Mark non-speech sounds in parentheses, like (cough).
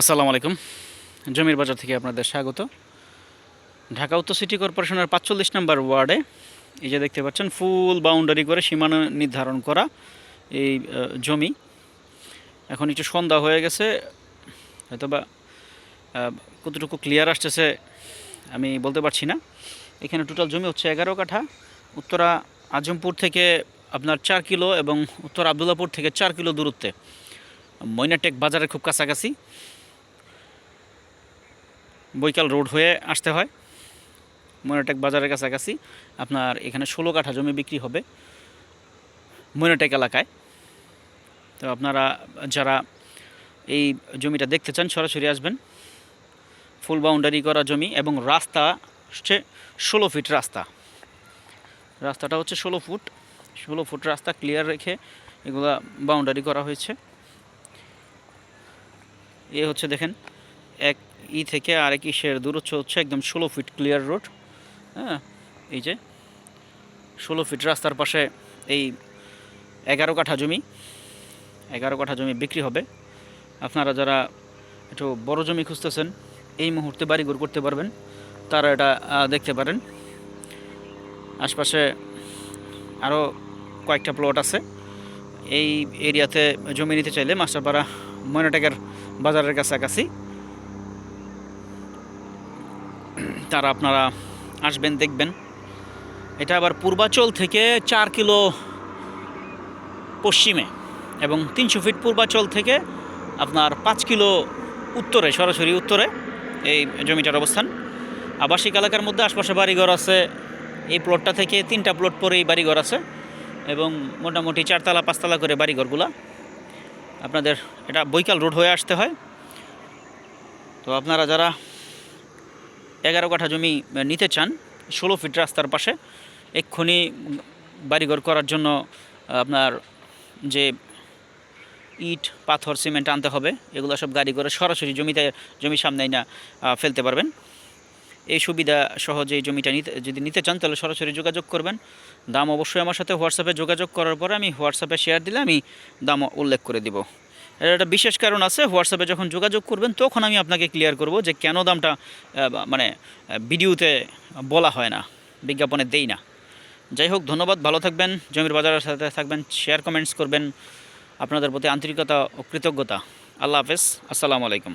আসসালামু আলাইকুম। জমির বাজার থেকে আপনাদের স্বাগত। ঢাকা উত্তর সিটি কর্পোরেশনের পাঁচচল্লিশ নম্বর ওয়ার্ডে এই যে দেখতে পাচ্ছেন, ফুল বাউন্ডারি করে সীমানা নির্ধারণ করা এই জমি। এখন একটু সন্ধ্যা হয়ে গেছে, হয়তোবা কতটুকু ক্লিয়ার আসতেছে আমি বলতে পারছি না। এখানে টোটাল জমি হচ্ছে এগারো কাঠা। উত্তরা আজমপুর থেকে আপনার চার কিলো এবং উত্তর আবদুল্লাপুর থেকে চার কিলো দূরত্বে। ময়নাটেক বাজারের খুব কাছাকাছি। বৈকাল রোড হয়ে আসতে হয়। ময়নাটেক বাজারের কাছাকাছি। আপনার এখানে ষোলো কাঠা জমি বিক্রি হবে ময়নাটেক এলাকায়। তো আপনারা যারা এই জমিটা দেখতে চান, সরাসরি আসবেন। ফুল বাউন্ডারি করা জমি এবং রাস্তা হচ্ছে ষোলো ফিট রাস্তা। রাস্তাটা হচ্ছে ষোলো ফুট। ষোলো ফুট রাস্তা ক্লিয়ার রেখে এগুলা বাউন্ডারি করা হয়েছে। এ হচ্ছে দেখেন, এক ই থেকে আরেক ইসের দূরত্ব হচ্ছে একদম ষোলো ফিট ক্লিয়ার রোড হ্যাঁ? এই যে ষোলো ফিট রাস্তার পাশে এই এগারো কাঠা জমি, এগারো কাঠা জমি বিক্রি হবে। আপনারা যারা একটু বড় জমি খুঁজতেছেন, এই মুহূর্তে বাড়ি বাড়িঘর করতে পারবেন, তারা এটা দেখতে পারেন। আশপাশে আরও কয়েকটা প্লট আছে। এই এরিয়াতে জমি নিতে চাইলে মাস্টারপাড়া, ময়নাটেকের বাজারের কাছাকাছি। (clears throat) তারা আপনারা আসবেন, দেখবেন। এটা আবার পূর্বাচল থেকে চার কিলো পশ্চিমে এবং তিনশো ফিট পূর্বাচল থেকে আপনার পাঁচ কিলো উত্তরে, সরাসরি উত্তরে এই জমিটার অবস্থান। আবাসিক এলাকার মধ্যে আশপাশে বাড়িঘর আছে, এই প্লটটা থেকে তিনটা প্লট পরেই বাড়িঘর আছে এবং মোটামুটি চারতলা, পাঁচতলা করে বাড়িঘরগুলা। আপনাদের এটা বৈকাল রোড হয়ে আসতে হয়। তো আপনারা যারা এগারো কাঠা জমি নিতে চান, ষোলো ফিট রাস্তার পাশে, এক্ষুনি বাড়িঘর করার জন্য আপনার যে ইট, পাথর, সিমেন্ট আনতে হবে, এগুলো সব গাড়ি করে সরাসরি জমিতে জমির সামনে না ফেলতে পারবেন। এই সুবিধা সহ যে জমিটা নিতে, যদি নিতে চান, তাহলে সরাসরি যোগাযোগ করবেন। দাম অবশ্যই আমার সাথে হোয়াটসঅ্যাপে যোগাযোগ করার পরে আমি হোয়াটসঅ্যাপে শেয়ার দিলে আমি দাম উল্লেখ করে দিব। এর একটা বিশেষ কারণ আছে হোয়াটসঅ্যাপে যখন যোগাযোগ করবেন, তখন আমি আপনাকে ক্লিয়ার করব যে কেন দামটা মানে ভিডিওতে বলা হয় না, বিজ্ঞাপনে দেই না। যাই হোক, ধন্যবাদ, ভালো থাকবেন, জমির বাজারের সাথে থাকবেন শেয়ার কমেন্টস করবেন, আপনাদের প্রতি আন্তরিকতা ও কৃতজ্ঞতা। আল্লাহ হাফেজ, আসসালামু আলাইকুম।